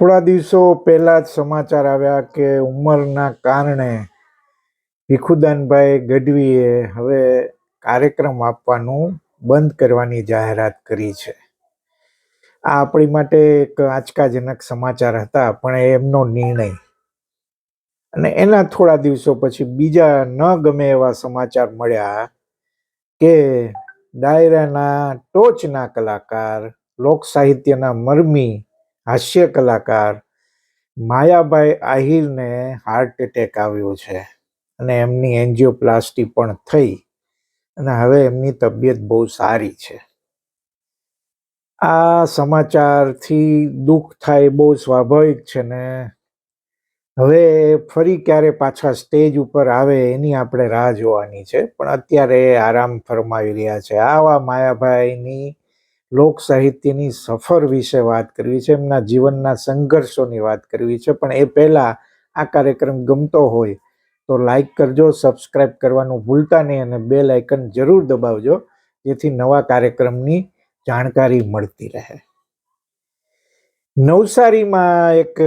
થોડા દિવસો પહેલાં જ સમાચાર આવ્યા કે ઉંમરના કારણે ભીખુદાનભાઈ ગઢવીએ હવે કાર્યક્રમ આપવાનું બંધ કરવાની જાહેરાત કરી છે. આ આપણી માટે એક આંચકાજનક સમાચાર હતા, પણ એમનો નિર્ણય. અને એના થોડા દિવસો પછી બીજા ન ગમે એવા સમાચાર મળ્યા કે ડાયરાના ટોચના કલાકાર લોક સાહિત્યના મરમી હાસ્ય કલાકાર માયાભાઈ આહિરને હાર્ટ એટેક આવ્યો છે અને એમની એન્જિયોપ્લાસ્ટી પણ થઈ અને હવે એમની તબિયત બહુ સારી છે. આ સમાચારથી દુઃખ થાય બહુ સ્વાભાવિક છે ને હવે ફરી ક્યારે પાછા સ્ટેજ ઉપર આવે એની આપણે રાહ જોવાની છે પણ અત્યારે આરામ ફરમાવી રહ્યા છે. આવા માયાભાઈની લોક સાહિત્યની સફર વિશે વાત કરવી છે, એમના જીવનના સંઘર્ષોની વાત કરવી છે, પણ એ પહેલાં આ કાર્યક્રમ ગમતો હોય તો લાઈક કરજો, સબસ્ક્રાઇબ કરવાનું ભૂલતા નહીં અને બે લાઇકન જરૂર દબાવજો, જેથી નવા કાર્યક્રમની જાણકારી મળતી રહે. નવસારીમાં એક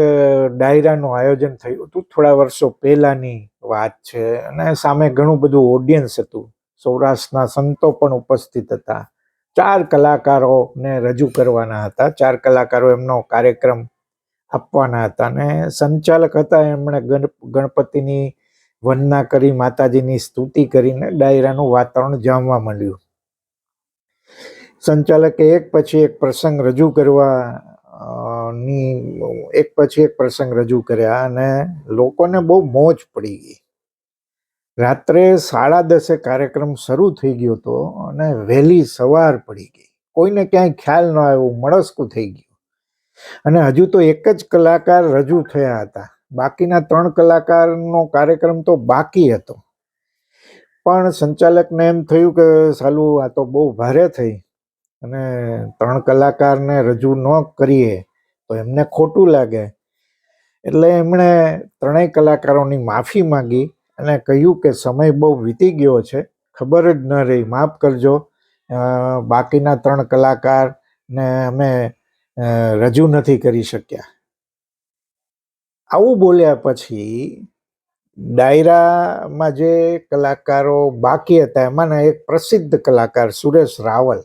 ડાયરાનું આયોજન થયું હતું, થોડા વર્ષો પહેલાની વાત છે, અને સામે ઘણું બધું ઓડિયન્સ હતું. સૌરાષ્ટ્રના સંતો પણ ઉપસ્થિત હતા. ચાર કલાકારોને રજૂ કરવાના હતા. ચાર કલાકારો એમનો કાર્યક્રમ આપવાના હતા અને સંચાલક હતા. એમણે ગણ, ગણપતિની વંદના કરી, માતાજીની સ્તુતિ કરીને ડાયરાનું વાતાવરણ જામવા માંડ્યું. સંચાલકે એક પછી એક પ્રસંગ રજૂ કરવા ની એક પછી એક પ્રસંગ રજૂ કર્યા અને લોકોને બહુ મોજ પડી ગઈ. રાત્રે સાડા દસે કાર્યક્રમ શરૂ થઈ ગયો હતો અને વહેલી સવાર પડી ગઈ. કોઈને ક્યાંય ખ્યાલ ન આવ્યો, મળસ્કું થઈ ગયું. અને હજુ તો એક જ કલાકાર રજૂ થયા હતા. બાકીના ત્રણ કલાકારનો કાર્યક્રમ તો બાકી હતો. પણ સંચાલકને એમ થયું કે, સાલું, આ તો બહુ ભારે થઈ અને ત્રણ કલાકારને રજૂ ન કરીએ તો એમને ખોટું લાગે. એટલે એમણે ત્રણેય કલાકારોની માફી માંગી અને કહ્યું કે સમય બહુ વીતી ગયો છે, ખબર જ ન રહી. માફ કરજો. બાકીના ત્રણ કલાકારને અમે રજૂ નથી કરી શક્યા. આવું બોલ્યા પછી ડાયરામાં જે કલાકારો બાકી હતા, એમાંના એક પ્રસિદ્ધ કલાકાર સુરેશ રાવલ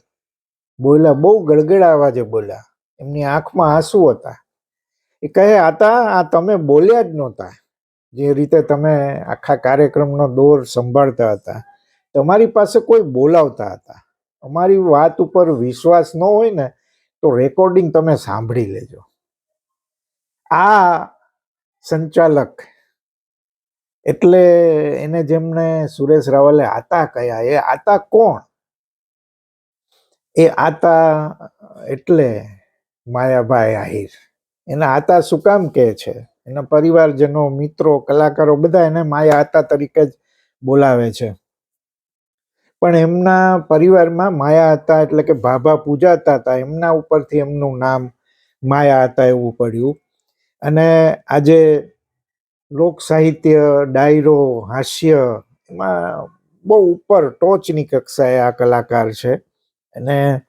બોલ્યા, બહુ ગળગડા અવાજે બોલ્યા. એમની આંખમાં આંસુ હતા. એ કહે, આતા, આ તમે બોલ્યા જ નહોતા. જે રીતે તમે આખા કાર્યક્રમનો દોર સંભાળતા હતા, તમારી પાસે કોઈ બોલાવતા હતા. અમારી વાત ઉપર વિશ્વાસ ન હોય ને, તો રેકોર્ડિંગ તમે સાંભળી લેજો. આ સંચાલક એટલે એને જેમને સુરેશ રાવલે આતા કહ્યા એ આતા કોણ? એ આતા એટલે માયાભાઈ આહિર. એના આતા શું કામ કહે છે? એના પરિવારજનો, મિત્રો, કલાકારો બધા એને માયા આતા તરીકે જ બોલાવે છે. પણ એમના પરિવારમાં માયા હતા એટલે કે ભાભા પૂજાતા હતા એમના ઉપરથી એમનું નામ માયા હતા એવું પડ્યું. અને આજે લોક સાહિત્ય, ડાયરો, હાસ્ય, એમાં બહુ ઉપર ટોચની કક્ષાએ આ કલાકાર છે. અને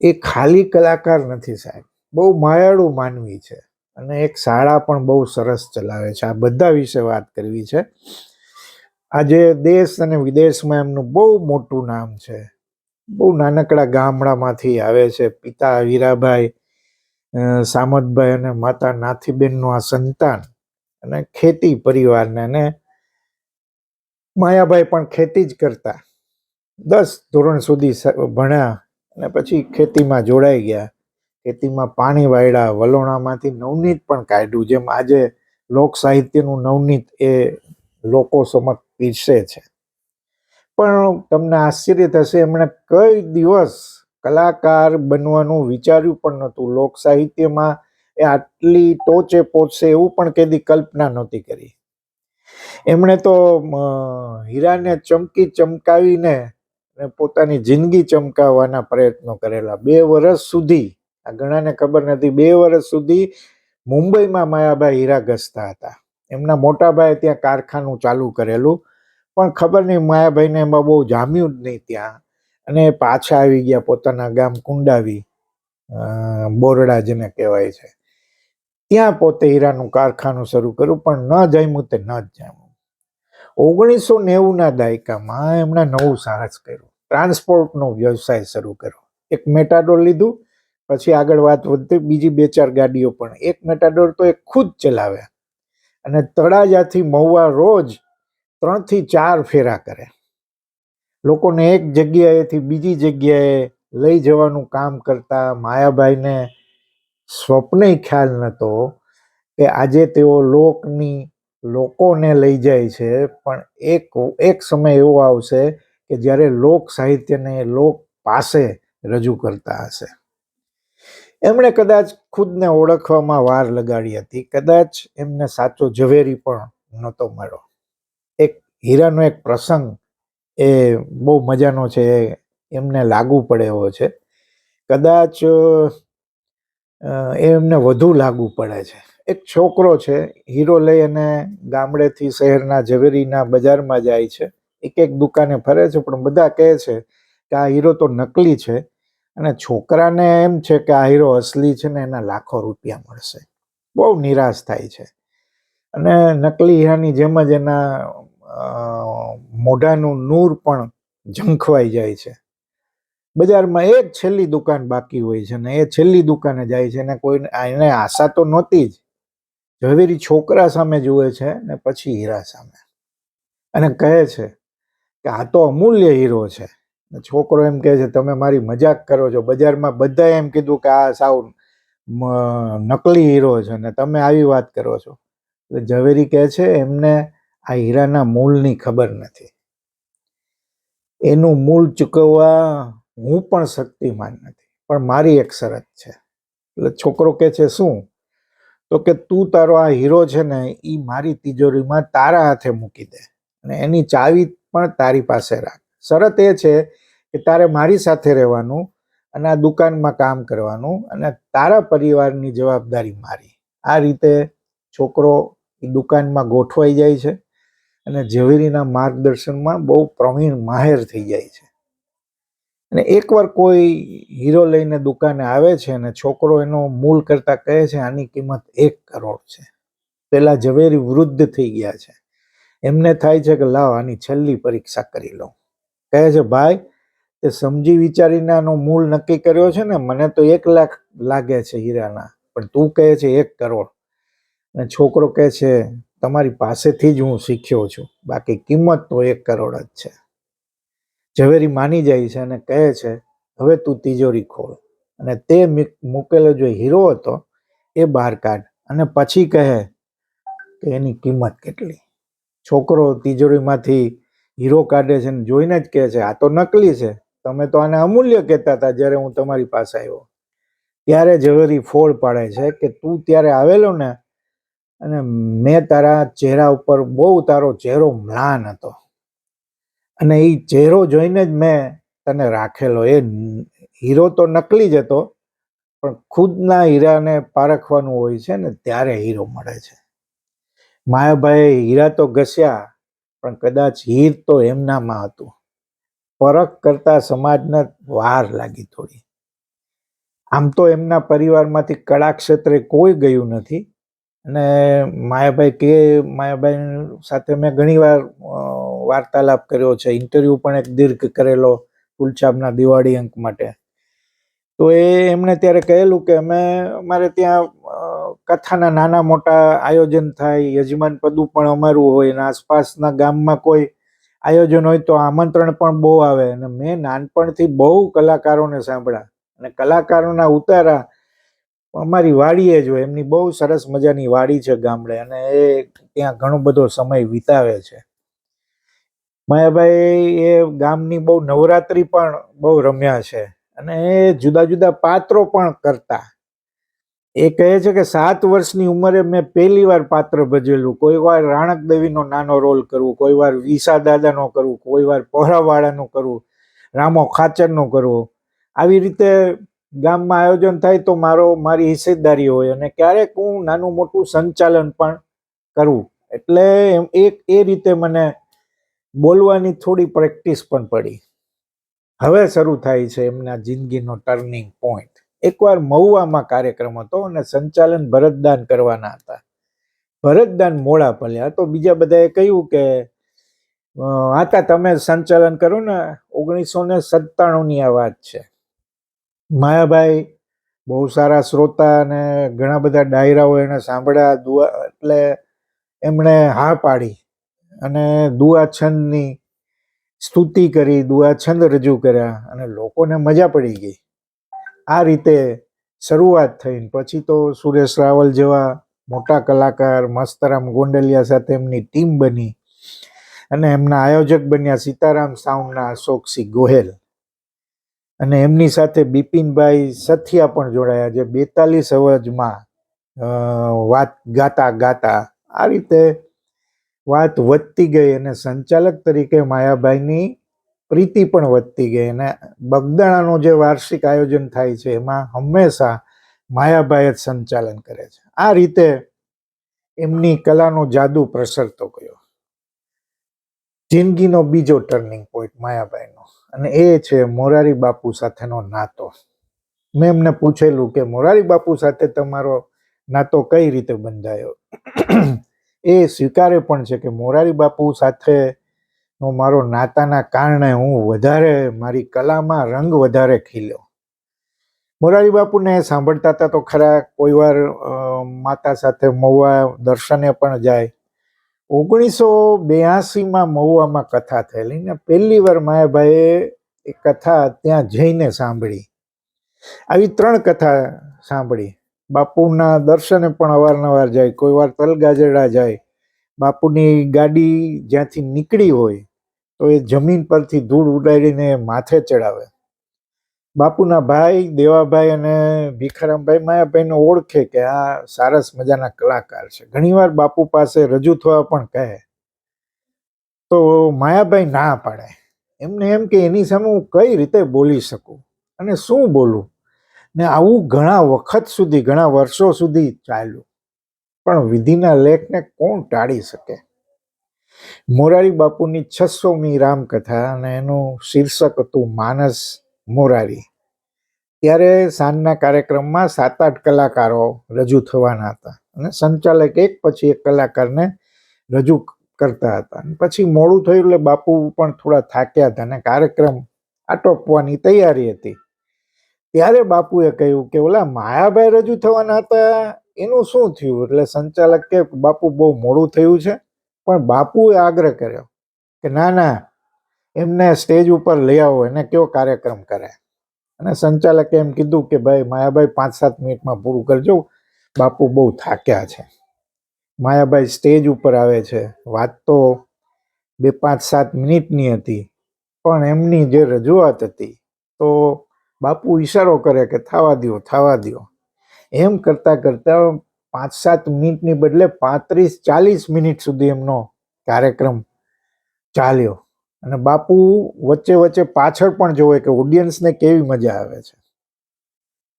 એ ખાલી કલાકાર નથી સાહેબ, બહુ માયાળું માનવી છે. અને એક શાળા પણ બહુ સરસ ચલાવે છે. આ બધા વિશે વાત કરવી છે. આજે દેશ અને વિદેશમાં એમનું બહુ મોટું નામ છે. બહુ નાનકડા ગામડામાંથી આવે છે. પિતા વીરાભાઈ સામતભાઈ અને માતા નાથીબેનનું આ સંતાન અને ખેતી પરિવારને અને માયાભાઈ પણ ખેતી જ કરતા. દસ ધોરણ સુધી ભણ્યા અને પછી ખેતીમાં જોડાઈ ગયા. ખેતીમાં પાણી વાળ્યા વલોણામાંથી નવનીત પણ કાઢ્યું, જેમ આજે લોક સાહિત્યનું નવનીત એ લોકો સમક્ષ પીરસે છે. પણ તમને આશ્ચર્ય થશે, એમણે કઈ દિવસ કલાકાર બનવાનું વિચાર્યું પણ નહોતું. લોક સાહિત્યમાં એ આટલી ટોચે પહોંચશે એવું પણ કેદી કલ્પના નહોતી કરી. એમણે તો હીરાને ચમકી ચમકાવીને પોતાની જિંદગી ચમકાવવાના પ્રયત્નો કરેલા. બે વર્ષ સુધી આ ઘણાને ખબર નથી. બે વર્ષ સુધી મુંબઈમાં માયાભાઈ હીરા ઘસતા હતા. એમના મોટાભાઈએ ત્યાં કારખાનું ચાલુ કરેલું. પણ ખબર નહીં, માયાભાઈને એમાં બહુ જામ્યું જ નહીં ત્યાં. અને પાછા આવી ગયા પોતાના ગામ કુંડાવી બોરડા જેને કહેવાય છે. ત્યાં પોતે હીરાનું કારખાનું શરૂ કર્યું, પણ ન જામ્યું તે ન જ જામ્યું. ઓગણીસો નેવુંના દાયકામાં એમણે નવું સાહસ કર્યું. ટ્રાન્સપોર્ટનો વ્યવસાય શરૂ કર્યો. એક મેટાડોર લીધું પછી આગળ વાત વધતી, બીજી બે ચાર ગાડીઓ પણ. એક મેટાડોર તો એ ખુદ ચલાવે. અને તળાજાથી મહુવા રોજ ત્રણથી ચાર ફેરા કરે. લોકોને એક જગ્યાએથી બીજી જગ્યાએ લઈ જવાનું કામ કરતા માયાભાઈને સ્વપ્ને ખ્યાલ નહોતો કે આજે તેઓ લોકની લોકોને લઈ જાય છે, પણ એક એક સમય એવો આવશે કે જ્યારે લોક સાહિત્યને લોક પાસે રજૂ કરતા હશે. એમણે કદાચ ખુદને ઓળખવામાં વાર લગાડી હતી. કદાચ એમને સાચો ઝવેરી પણ નહોતો મળ્યો. એક હીરાનો એક પ્રસંગ એ બહુ મજાનો છે એમને લાગુ પડે એવો છે. કદાચ એ એમને વધુ લાગુ પડે છે. એક છોકરો છે, હીરો લઈ અને ગામડેથી શહેરના ઝવેરીના બજારમાં જાય છે. એક એક દુકાને ફરે છે, પણ બધા કહે છે કે આ હીરો તો નકલી છે. અને છોકરાને એમ છે કે આ હીરો અસલી છે ને એના લાખો રૂપિયા મળશે. બહુ નિરાશ થાય છે. અને નકલી હીરાની જેમ જ એના મોઢાનું નૂર પણ ઝંખવાઈ જાય છે. બજારમાં એક છેલ્લી દુકાન બાકી હોય છે ને એ છેલ્લી દુકાને જાય છે ને કોઈ એને આશા તો નહોતી જ. ઝવેરી છોકરા સામે જુએ છે ને પછી હીરા સામે. અને કહે છે કે આ તો અમૂલ્ય હીરો છે. છોકરો એમ કહે છે, તમે મારી મજાક કરો છો. બજારમાં બધાએ એમ કીધું કે આ સાવ નકલી હીરો છે ને તમે આવી વાત કરો છો. એટલે ઝવેરી કહે છે, એમને આ હીરાના મૂળની ખબર નથી. એનું મૂળ ચૂકવવા હું પણ શક્તિમાન નથી, પણ મારી એક શરત છે. એટલે છોકરો કહે છે, શું? તો કે તું તારો આ હીરો છે ને એ મારી તિજોરીમાં તારા હાથે મૂકી દે અને એની ચાવી પણ તારી પાસે રાખ. શરત એ છે કે તારે મારી સાથે રહેવાનું અને આ દુકાનમાં કામ કરવાનું અને તારા પરિવારની જવાબદારી મારી. આ રીતે છોકરો એ દુકાનમાં ગોઠવાઈ જાય છે અને ઝવેરીના માર્ગદર્શનમાં બહુ પ્રવીણ માહેર થઈ જાય છે. અને એકવાર કોઈ હીરો લઈને દુકાને આવે છે અને છોકરો એનો મૂળ કરતા કહે છે, આની કિંમત એક કરોડ છે. પેલા ઝવેરી વૃદ્ધ થઈ ગયા છે. એમને થાય છે કે લાવ આની છેલ્લી પરીક્ષા કરી લઉં. કહે છે, ભાઈ તે સમજી વિચારીને આનો મૂળ નક્કી કર્યો છે ને, મને તો એક લાખ લાગે છે હીરાના, પણ તું કહે છે એક કરોડ. અને છોકરો કહે છે, તમારી પાસેથી જ હું શીખ્યો છું, બાકી કિંમત તો એક કરોડ જ છે. ઝવેરી માની જાય છે અને કહે છે, હવે તું તિજોરી ખોલ. અને તે મૂકેલો જે હીરો હતો, એ બહાર કાઢ અને પછી કહે કે એની કિંમત કેટલી? છોકરો તિજોરીમાંથી હીરો કાઢે છે ને જોઈને જ કહે છે, આ તો નકલી છે. તમે તો આને અમૂલ્ય કહેતા હતા જ્યારે હું તમારી પાસે આવ્યો. ત્યારે ઝવેરી ફોડ પાડે છે કે, તું ત્યારે આવેલો ને અને મેં તારા ચહેરા ઉપર બહુ તારો ચહેરો મ્લાન હતો. અને એ ચહેરો જોઈને જ મેં તને રાખેલો. એ હીરો તો નકલી જ હતો, પણ ખુદના હીરાને પારખવાનું હોય છે ને ત્યારે હીરો મળે છે. માયાભાઈએ હીરા તો ઘસ્યા પણ કદાચ હીર તો એમનામાં હતું. પરખ કરતા સમાજને વાર લાગી થોડી. આમ તો એમના પરિવારમાંથી કળા ક્ષેત્રે કોઈ ગયું નથી. અને માયાભાઈ કે, માયાભાઈ સાથે મેં ઘણીવાર વાર્તાલાપ કર્યો છે. ઇન્ટરવ્યૂ પણ એક દીર્ઘ કરેલો ફૂલછાપના દિવાળી અંક માટે. તો એ એમણે ત્યારે કહેલું કે અમે, અમારે ત્યાં કથાના નાના મોટા આયોજન થાય, યજમાન પદું પણ અમારું હોય અને આસપાસના ગામમાં કોઈ આયોજન હોય તો આમંત્રણ પણ બહુ આવે. અને મેં નાનપણથી બહુ કલાકારોને સાંભળ્યા અને કલાકારોના ઉતારા અમારી વાડીએ જ હોય. એમની બહુ સરસ મજાની વાડી છે ગામડે અને એ ત્યાં ઘણો બધો સમય વિતાવે છે. માયાભાઈ એ ગામની બહુ નવરાત્રિ પણ બહુ રમ્યા છે અને એ જુદા જુદા પાત્રો પણ કરતા. એ કહે છે કે સાત વર્ષની ઉંમરે મેં પહેલી વાર પાત્ર ભજવેલું. કોઈ વાર રાણક દેવીનો નાનો રોલ કરવું, કોઈ વાર વિસા દાદાનો કરવું, કોઈ વાર પહોરાવાળાનું કરવું, રામો ખાચરનો કરવું. આવી રીતે ગામમાં આયોજન થાય તો મારો, મારી હિસ્સેદારી હોય અને ક્યારેક હું નાનું મોટું સંચાલન પણ કરું. એટલે એક એ રીતે મને બોલવાની થોડી પ્રેક્ટિસ પણ પડી. હવે શરૂ થાય છે એમના જિંદગીનો ટર્નિંગ પોઈન્ટ. એકવાર મહુવામાં કાર્યક્રમ હતો અને સંચાલન ભરતદાન કરવાના હતા. ભરતદાન મોડા પલ્યા તો બીજા બધાએ કહ્યું કે આતા તમે સંચાલન કરો ને, ઓગણીસો ને સત્તાણુંની આ વાત છે. માયાભાઈ બહુ સારા શ્રોતા અને ઘણા બધા ડાયરાઓ એને સાંભળ્યા, દુઆ, એટલે એમણે હા પાડી અને દુઆ છંદની સ્તુતિ કરી દુઆ છંદ રજૂ કર્યા અને લોકોને મજા પડી ગઈ. આ રીતે શરૂઆત થઈને પછી તો સુરેશ રાવલ જેવા મોટા કલાકાર, મસ્તરામ ગોંડલિયા સાથે એમની ટીમ બની અને એમના આયોજક બન્યા સીતારામ સાઉન્ડના અશોકસિંહ ગોહેલ. અને એમની સાથે બિપિનભાઈ સથિયા પણ જોડાયા જે બેતાલીસ અવાજમાં વાત ગાતા ગાતા આ રીતે વાત વધતી ગઈ અને સંચાલક તરીકે માયાભાઈની પ્રીતિ પણ વધતી ગઈ અને બગદાણાનું જે વાર્ષિક આયોજન થાય છે, એમાં હંમેશા માયાભાઈ જ સંચાલન કરે છે. આ રીતે એમની કલાનો જાદુ પ્રસરતો ગયો. જિંદગીનો બીજો ટર્નિંગ પોઈન્ટ માયાભાઈનો. અને એ છે મોરારી બાપુ સાથેનો નાતો. મેં એમને પૂછેલું કે મોરારી બાપુ સાથે તમારો નાતો કઈ રીતે બંધાયો? એ સ્વીકારે પણ છે કે મોરારી બાપુ સાથે નો મારો નાતાના કારણે હું વધારે મારી કલામાં રંગ વધારે ખીલ્યો. મોરારી બાપુને સાંભળતા હતા તો ખરા કોઈ વાર માતા સાથે મહુવા દર્શને પણ જાય. ઓગણીસો બ્યાસીમાં મહુવામાં કથા થયેલી ને પહેલી વાર માયાભાઈએ એ કથા ત્યાં જઈને સાંભળી. આવી ત્રણ કથા સાંભળી. બાપુના દર્શને પણ અવારનવાર જાય. કોઈ વાર તલગાજરડા જાય. બાપુની ગાડી જ્યાંથી નીકળી હોય તો એ જમીન પરથી ધૂળ ઉડાડીને માથે ચડાવે. બાપુના ભાઈ, દેવાભાઈ અને ભીખારામભાઈ માયાભાઈને ઓળખે કે આ સારસ મજાના કલાકાર છે. ઘણીવાર બાપુ પાસે રજૂ થવા પણ કહે. તો માયાભાઈ ના પાડે. એમને એમ કે એની સામે હું કઈ રીતે બોલી શકું? અને શું બોલું? ને આવું ઘણા વખત સુધી, ઘણા વર્ષો સુધી ચાલ્યું. પણ વિધિના લેખને કોણ ટાળી શકે? મોરારી બાપુની છસોમી રામકથા અને એનું શીર્ષક હતું માનસ મોરારી. ત્યારે સાંજના કાર્યક્રમમાં સાત આઠ કલાકારો રજૂ થવાના હતા અને સંચાલક એક પછી એક કલાકારને રજૂ કરતા હતા. પછી મોડું થયું એટલે બાપુ પણ થોડા થાક્યા હતા અને કાર્યક્રમ આટોપવાની તૈયારી હતી. ત્યારે બાપુએ કહ્યું કે, ઓલા માયાભાઈ રજૂ થવાના હતા, એનું શું થયું? એટલે સંચાલક કે, બાપુ, બહુ મોડું થયું છે. પણ બાપુએ આગ્રહ કર્યો કે ના ના, એમને સ્ટેજ ઉપર લઈ આવો, એને કયો કાર્યક્રમ કરે? અને સંચાલકે એમ કીધું કે ભાઈ, માયાભાઈ પાંચ સાત મિનિટમાં પૂરું કરજો, બાપુ બહુ થાક્યા છે. માયાભાઈ સ્ટેજ ઉપર આવે છે. વાત તો બે પાંચ સાત મિનિટની હતી, પણ એમની જે રજૂઆત હતી, તો બાપુ ઈશારો કરે કે થવા દ્યો થવા દ્યો. એમ કરતાં કરતાં પાંચ સાત મિનિટની બદલે પાંત્રીસ, ચાલીસ મિનિટ સુધી એમનો કાર્યક્રમ ચાલ્યો. અને બાપુ વચ્ચે વચ્ચે પાછળ પણ જોવે કે ઓડિયન્સને કેવી મજા આવે છે.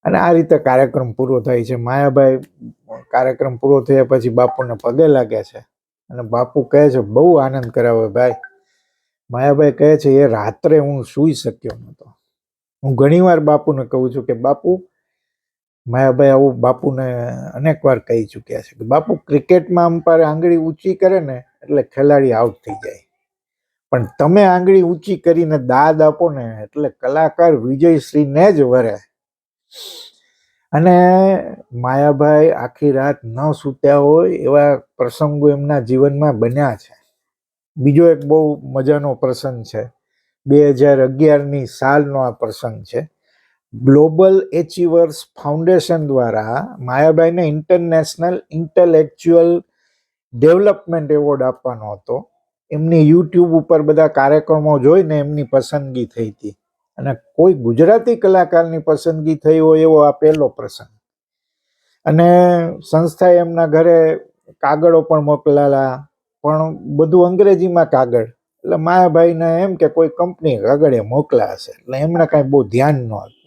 અને આ રીતે કાર્યક્રમ પૂરો થાય છે. માયાભાઈ કાર્યક્રમ પૂરો થયા પછી બાપુને પગે લાગે છે. અને બાપુ કહે છે, બહુ આનંદ કરાવે ભાઈ. માયાભાઈ કહે છે, એ રાત્રે હું સૂઈ શક્યો નહોતો. હું ઘણીવાર બાપુને કહું છું કે, બાપુ માયાભાઈ આવું બાપુને અનેક વાર કહી ચૂક્યા છે કે બાપુ ક્રિકેટમાં અમ્પાયર આંગળી ઊંચી કરે ને એટલે ખેલાડી આઉટ થઈ જાય. પણ તમે આંગળી ઊંચી કરીને દાદ આપો ને એટલે કલાકાર વિજયશ્રીને જ વરે. અને માયાભાઈ આખી રાત ન સૂત્યા હોય એવા પ્રસંગો એમના જીવનમાં બન્યા છે. બીજો એક બહુ મજાનો પ્રસંગ છે. બે હજાર અગિયારની સાલનો આ પ્રસંગ છે. ગ્લોબલ એચિવર્સ ફાઉન્ડેશન દ્વારા માયાભાઈને ઇન્ટરનેશનલ ઇન્ટેલેક્ચ્યુઅલ ડેવલપમેન્ટ એવોર્ડ આપવાનો હતો. એમની યુટ્યુબ ઉપર બધા કાર્યક્રમો જોઈને એમની પસંદગી થઈ હતી. અને કોઈ ગુજરાતી કલાકારની પસંદગી થઈ હોય એવો આ પહેલો પ્રસંગ. અને સંસ્થાએ એમના ઘરે કાગળો પણ મોકલાલા, પણ બધું અંગ્રેજીમાં કાગળ. એટલે માયાભાઈને એમ કે કોઈ કંપની કાગળે મોકલા હશે. એટલે એમણે કાંઈ બહુ ધ્યાન ન હતું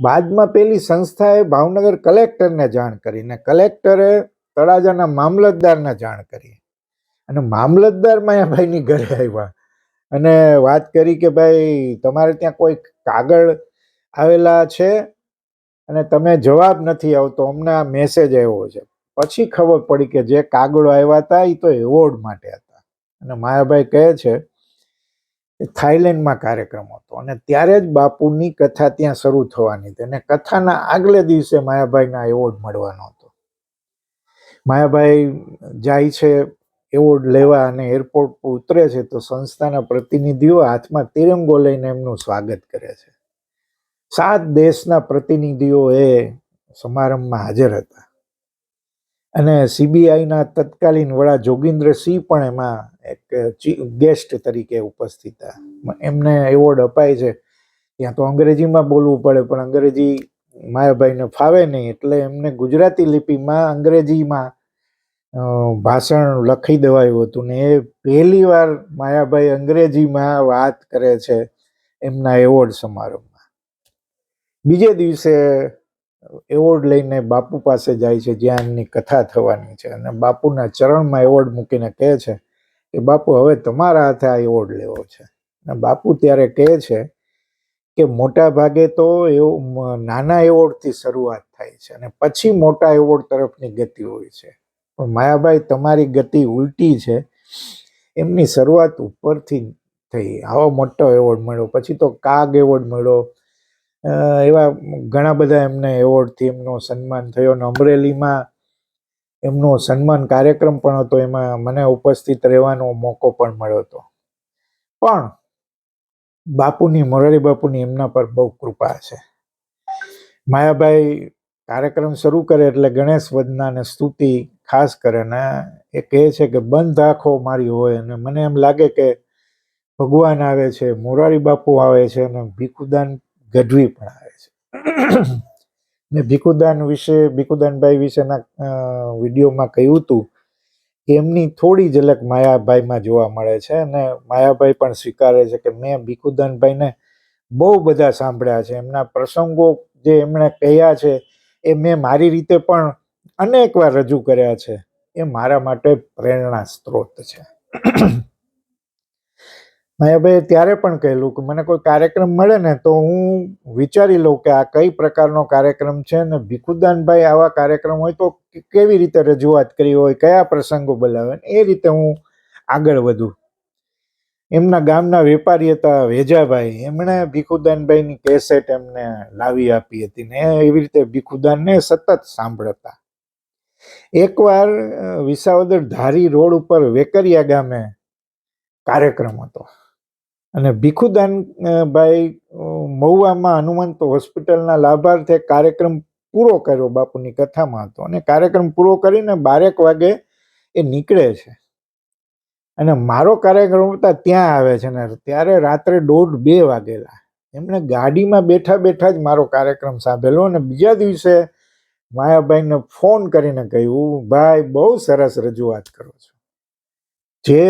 બાદમાં પેલી સંસ્થાએ ભાવનગર કલેક્ટરને જાણ કરી ને કલેક્ટરે તળાજાના મામલતદારને જાણ કરી. અને મામલતદાર માયાભાઈની ઘરે આવ્યા. અને વાત કરી કે ભાઈ, તમારે ત્યાં કોઈ કાગળ આવેલા છે? અને તમે જવાબ નથી આવતો, અમને આ મેસેજ આવ્યો છે. પછી ખબર પડી કે જે કાગળો આવ્યા હતા એ તો એવોર્ડ માટે હતા. અને માયાભાઈ કહે છે થાઈલેન્ડમાં કાર્યક્રમ હતો. અને ત્યારે જ બાપુની કથા ત્યાં શરૂ થવાની હતી. અને કથાના આગલે દિવસે માયાભાઈના એવોર્ડ મળવાનો હતો. માયાભાઈ જાય છે, એવોર્ડ લેવા અને એરપોર્ટ પર ઉતરે છે, તો સંસ્થાના પ્રતિનિધિઓ હાથમાં તિરંગો લઈને એમનું સ્વાગત કરે છે. સાત દેશના પ્રતિનિધિઓ એ સમારંભમાં હાજર હતા. અને સીબીઆઈના તત્કાલીન વડા જોગિન્દ્રસિંહ પણ એમાં એક ગેસ્ટ તરીકે ઉપસ્થિત હતા. એમને એવોર્ડ અપાય છે. ત્યાં તો અંગ્રેજીમાં બોલવું પડે, પણ અંગ્રેજી માયાભાઈને ફાવે નહીં, એટલે એમને ગુજરાતી લિપિમાં અંગ્રેજીમાં ભાષણ લખી દેવાયું હતું ને એ પહેલી વાર માયાભાઈ અંગ્રેજીમાં વાત કરે છે એમના એવોર્ડ સમારોહમાં. બીજે દિવસે એવોર્ડ લઈને બાપુ પાસે જાય છે, જ્યાં એમની કથા થવાની છે. અને બાપુના ચરણમાં એવોર્ડ મૂકીને કહે છે કે, બાપુ, હવે તમારા હાથે આ એવોર્ડ લેવો છે. અને બાપુ ત્યારે કહે છે કે, મોટા ભાગે તો એવું નાના એવોર્ડથી શરૂઆત થાય છે અને પછી મોટા એવોર્ડ તરફની ગતિ હોય છે. પણ માયાભાઈ, તમારી ગતિ ઉલટી છે. એમની શરૂઆત ઉપરથી થઈ. આવો મોટો એવોર્ડ મળ્યો. પછી તો કાગ એવોર્ડ મળ્યો. એવા ઘણા બધા એમને એવોર્ડથી એમનો સન્માન થયો અને અમરેલીમાં એમનો સન્માન કાર્યક્રમ પણ હતો, એમાં મને ઉપસ્થિત રહેવાનો મોકો પણ મળ્યો હતો. પણ બાપુની, મોરારી બાપુની એમના પર બહુ કૃપા છે. માયાભાઈ કાર્યક્રમ શરૂ કરે એટલે ગણેશ વદના અને સ્તુતિ ખાસ કરે ને એ કહે છે કે, બંધ આંખો મારી હોય. અને મને એમ લાગે કે ભગવાન આવે છે, મોરારી બાપુ આવે છે અને ભીખુદાન ગઢવી પણ આવે છે. ને ભીખુદાન વિશે, ભીખુદાનભાઈ વિશેના વિડીયોમાં કહ્યું હતું કે એમની થોડી ઝલક માયાભાઈમાં જોવા મળે છે અને માયાભાઈ પણ સ્વીકારે છે કે મેં ભીખુદાનભાઈને બહુ બધા સાંભળ્યા છે. એમના પ્રસંગો જે એમણે કહ્યા છે, એ મેં મારી રીતે પણ અનેક વાર રજૂ કર્યા છે. એ મારા માટે પ્રેરણા સ્ત્રોત છે. માયાભાઈએ ત્યારે પણ કહેલું કે મને કોઈ કાર્યક્રમ મળે ને તો હું વિચારી લઉં કે આ કઈ પ્રકારનો કાર્યક્રમ છે ને ભીખુદાનભાઈ આવા કાર્યક્રમ હોય તો કેવી રીતે રજૂઆત કરી હોય, કયા પ્રસંગો બોલાવે એ રીતે હું આગળ વધું. એમના ગામના વેપારી હતા વેજાભાઈ, એમણે ભીખુદાનભાઈની કેસેટ એમને લાવી આપી હતી ને એવી રીતે ભીખુદાનને સતત સાંભળતા. એકવાર વિસાવદર ધારી રોડ ઉપર વેકરિયા ગામે કાર્યક્રમ હતો. અને ભીખુદાન ભાઈ મહુવામાં હનુમંત હોસ્પિટલના લાભાર્થે કાર્યક્રમ પૂરો કર્યો બાપુની કથામાં હતો અને કાર્યક્રમ પૂરો કરીને બારેક વાગે એ નીકળે છે. અને મારો કાર્યક્રમ હતા ત્યાં આવે છે ને ત્યારે રાત્રે દોઢ બે વાગેલા. એમણે ગાડીમાં બેઠા બેઠા જ મારો કાર્યક્રમ સાંભળેલો અને બીજા દિવસે માયાભાઈને ફોન કરીને કહ્યું, ભાઈ, બહુ સરસ રજૂઆત કરો છો. જે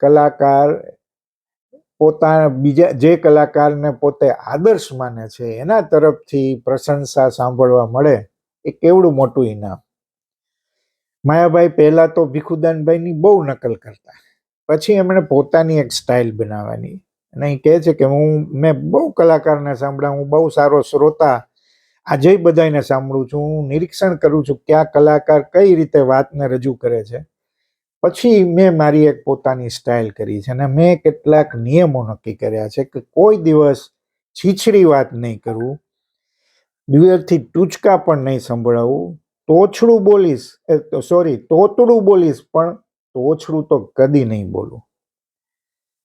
કલાકાર પોતાના બીજા જે કલાકારને પોતે આદર્શ માને છે, એના તરફથી પ્રશંસા સાંભળવા મળે એ કેવડું મોટું ઇનામ. માયાભાઈ પહેલા તો ભીખુદાનભાઈની બહુ નકલ કરતા. પછી એમણે પોતાની એક સ્ટાઇલ બનાવવાની. અને એ કહે છે કે હું, મેં બહુ કલાકારને સાંભળ્યા, હું બહુ સારો શ્રોતા. આજે બધાને સાંભળું છું, હું નિરીક્ષણ કરું છું કે આ કલાકાર કઈ રીતે વાતને રજૂ કરે છે. પછી મેં મારી એક પોતાની સ્ટાઇલ કરી છે અને મેં કેટલાક નિયમો નક્કી કર્યા છે કે કોઈ દિવસ છીછડી વાત નહીં કરવું દિવસથી ટૂચકા પણ નહીં સંભળાવવું તોછડું બોલીશ સોરી તોતડું બોલીશ, પણ તોછડું તો કદી નહીં બોલું.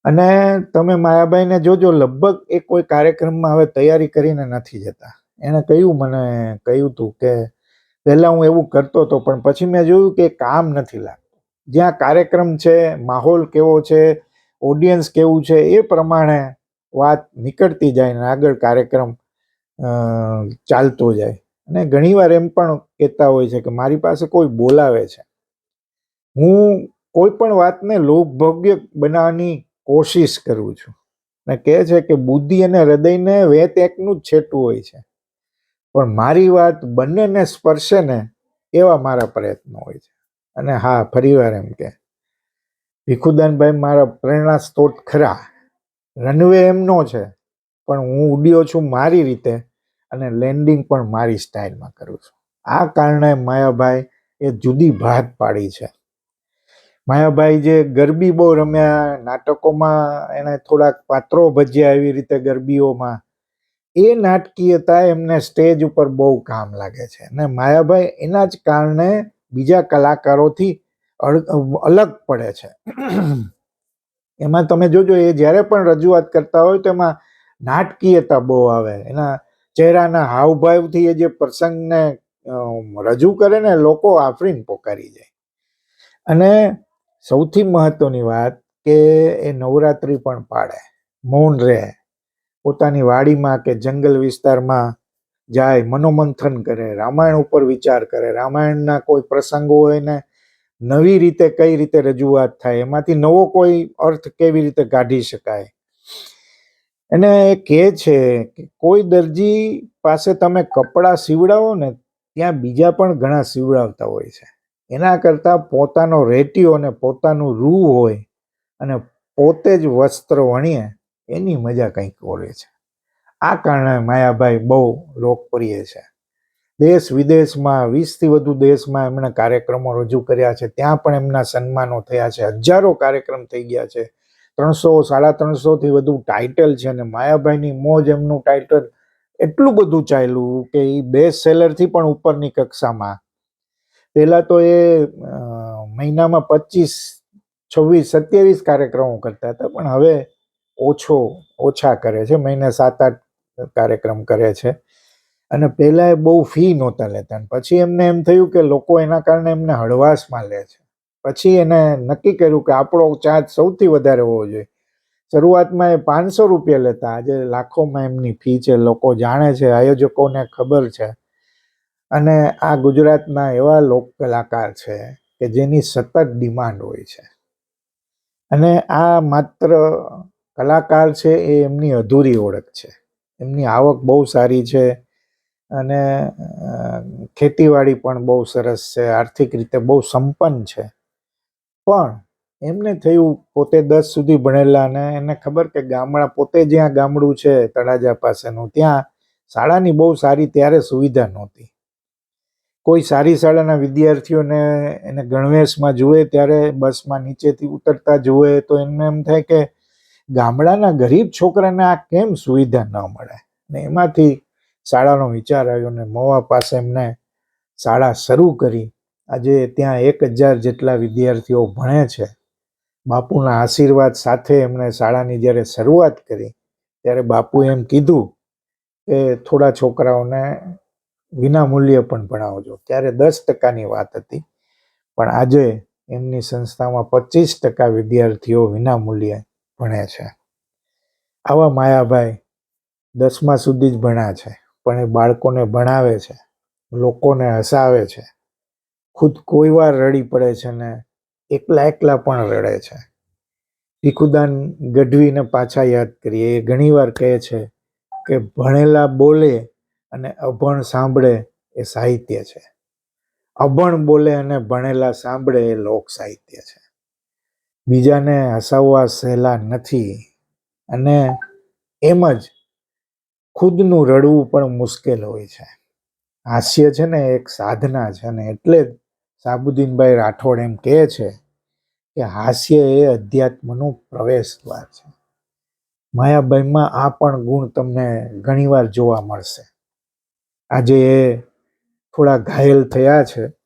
અને તમે માયાભાઈને જોજો, લગભગ એ કોઈ કાર્યક્રમમાં હવે તૈયારી કરીને નથી જતા. એણે કહ્યું, મને કહ્યું હતું કે પહેલાં હું એવું કરતો હતો પણ પછી મેં જોયું કે કામ નથી લાગતું. જ્યાં કાર્યક્રમ છે, માહોલ કેવો છે ઓડિયન્સ કેવું છે, એ પ્રમાણે વાત નીકળતી જાય ને આગળ કાર્યક્રમ ચાલતો જાય. અને ઘણીવાર એમ પણ કહેતા હોય છે કે મારી પાસે કોઈ બોલાવે છે. હું કોઈ પણ વાતને લોકભોગ્ય બનાવવાની કોશિશ કરું છું. અને કહે છે કે બુદ્ધિ અને હૃદયને વેત એકનું જ છેટું હોય છે. પણ મારી વાત બંનેને સ્પર્શે ને એવા મારા પ્રયત્નો હોય છે. અને હા, ફરીવાર એમ કે, ભીખુદાનભાઈ મારા પ્રેરણા સ્ત્રોત ખરા. રનવે એમનો છે, પણ હું ઉડ્યો છું મારી રીતે અને લેન્ડિંગ પણ મારી સ્ટાઇલમાં કરું છું. આ કારણે માયાભાઈ એ જુદી ભાત પાડી છે. માયાભાઈ જે ગરબી બહુ રમ્યા નાટકોમાં એને થોડાક પાત્રો ભજ્યા એવી રીતે ગરબીઓમાં, એ નાટકીયતા એમને સ્ટેજ ઉપર બહુ કામ લાગે છે. અને માયાભાઈ એના જ કારણે બીજા કલાકારોથી અલગ પડે છે. એમાં તમે જોજો, એ જ્યારે પણ રજૂઆત કરતા હોય તો એમાં નાટકીયતા બહુ આવે. એના ચહેરાના હાવભાવથી એ જે પ્રસંગને રજૂ કરે ને, લોકો આફરીન પોકારી જાય. અને સૌથી મહત્વની વાત કે એ નવરાત્રિ પણ પાડે. મૌન રહે. પોતાની વાડીમાં કે જંગલ વિસ્તારમાં જાય, મનોમંથન કરે, રામાયણ ઉપર વિચાર કરે, રામાયણના કોઈ પ્રસંગો હોય ને નવી રીતે કઈ રીતે રજૂઆત થાય, એમાંથી નવો કોઈ અર્થ કેવી રીતે કાઢી શકાય? એને એ કહે છે કે કોઈ દરજી પાસે તમે કપડાં સીવડાવો ને ત્યાં બીજા પણ ઘણા સીવડાવતા હોય છે. એના કરતાં પોતાનો રેટીઓ અને પોતાનું રૂ હોય અને પોતે જ વસ્ત્ર વણીએ, એની મજા કંઈક ઓળે છે. આ કારણે માયાભાઈ બહુ લોકપ્રિય છે. દેશ વિદેશમાં, વીસથી વધુ દેશમાં એમણે કાર્યક્રમો રજૂ કર્યા છે. ત્યાં પણ એમના સન્માનો થયા છે. હજારો કાર્યક્રમ થઈ ગયા છે. ત્રણસો, સાડા ત્રણસોથી વધુ ટાઇટલ છે અને માયાભાઈની મોજ એમનું ટાઇટલ એટલું બધું ચાલ્યું કે એ બેસ્ટ સેલરથી પણ ઉપરની કક્ષામાં. પહેલાં તો એ મહિનામાં પચીસ, છવ્વીસ, સત્યાવીસ કાર્યક્રમો કરતા હતા, પણ હવે ઓછો, ઓછા કરે છે. મહિને સાત, આઠ કાર્યક્રમ કરે છે. અને પહેલાં એ બહુ ફી નહોતા લેતા અને પછી એમને એમ થયું કે લોકો એના કારણે એમને હળવાશમાં લે છે. પછી એને નક્કી કર્યું કે આપણો ચાર્જ સૌથી વધારે હોવો જોઈએ. શરૂઆતમાં એ પાંચસો રૂપિયા લેતા, આજે લાખોમાં એમની ફી છે, લોકો જાણે છે, આયોજકોને ખબર છે. અને આ ગુજરાતના એવા લોક કલાકાર છે કે જેની સતત ડિમાન્ડ હોય છે. અને આ માત્ર કલાકાર છે, એ એમની અધૂરી ઓળખ છે. એમની આવક બહુ સારી છે અને ખેતીવાડી પણ બહુ સરસ છે, આર્થિક રીતે બહુ સંપન્ન છે. પણ એમને થયું પોતે દસ સુધી ભણેલા અને એને ખબર કે ગામડા પોતે જ્યાં ગામડું છે, તળાજા પાસેનું, ત્યાં શાળાની બહુ સારી ત્યારે સુવિધા નહોતી. કોઈ સારી શાળાના વિદ્યાર્થીઓને એને ગણવેશમાં જુએ ત્યારે બસમાં નીચેથી ઉતરતા જુએ તો એમને એમ થાય કે ગામડાના ગરીબ છોકરાને આ કેમ સુવિધા ન મળે? ને એમાંથી શાળાનો વિચાર આવ્યો ને મોવા પાસે એમને શાળા શરૂ કરી. આજે ત્યાં એક હજાર જેટલા વિદ્યાર્થીઓ ભણે છે. બાપુના આશીર્વાદ સાથે એમણે શાળાની જ્યારે શરૂઆત કરી, ત્યારે બાપુએ એમ કીધું કે થોડા છોકરાઓને વિના મૂલ્યે પણ ભણાવજો. ત્યારે દસ ટકાની વાત હતી. પણ આજે એમની સંસ્થામાં પચીસ ટકા વિદ્યાર્થીઓ વિના મૂલ્યે ભણે છે. આવા માયાભાઈ દસમા સુધી જ ભણ્યા છે, પણ એ બાળકોને ભણાવે છે, લોકોને હસાવે છે. ખુદ કોઈ વાર રડી પડે છે ને એકલા એકલા પણ રડે છે. ભીખુદાન ગઢવીને પાછા યાદ કરીએ. એ ઘણીવાર કહે છે કે ભણેલા બોલે અને અભણ સાંભળે એ સાહિત્ય છે. અભણ બોલે અને ભણેલા સાંભળે એ લોક સાહિત્ય છે. બીજાને હસાવવા સહેલા નથી. અને એમ જ ખુદનું રડવું પણ મુશ્કેલ હોય છે. હાસ્ય છે ને એક સાધના છે અને એટલે જ સાબુદ્દીનભાઈ રાઠોડ એમ કહે છે કે હાસ્ય એ અધ્યાત્મનું પ્રવેશ દ્વાર છે. માયાબાઈમાં આ પણ ગુણ તમને ઘણીવાર જોવા મળશે. આજે એ થોડા ઘાયલ થયા છે.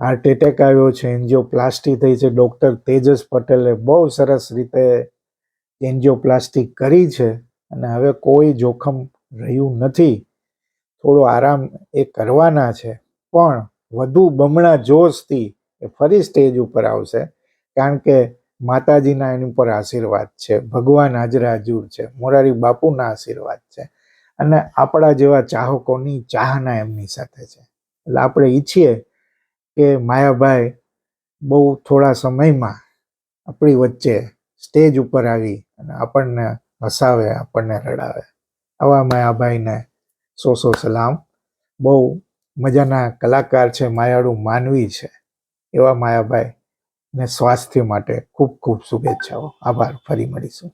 હાર્ટ એટેક આવ્યો છે, એન્જિયોપ્લાસ્ટી થઈ છે. ડૉક્ટર તેજસ પટેલે બહુ સરસ રીતે એન્જિયોપ્લાસ્ટી કરી છે અને હવે કોઈ જોખમ રહ્યું નથી. થોડો આરામ એ કરવાના છે, પણ વધુ બમણા જોશથી એ ફરી સ્ટેજ ઉપર આવશે, કારણ કે માતાજીના એની ઉપર આશીર્વાદ છે, ભગવાન હાજરા હજુર છે, મોરારી બાપુના આશીર્વાદ છે અને આપણા જેવા ચાહકોની ચાહના એમની સાથે છે. એટલે આપણે ઈચ્છીએ કે માયાભાઈ બહુ થોડા સમયમાં આપણી વચ્ચે સ્ટેજ ઉપર આવી અને આપણને હસાવે, આપણને રડાવે. આવા માયાભાઈને સો સો સલામ. બહુ મજાના કલાકાર છે, માયાળુ માનવી છે. એવા માયાભાઈ ને સ્વાસ્થ્ય માટે ખૂબ ખૂબ શુભેચ્છાઓ. આભાર. ફરી મળીશું.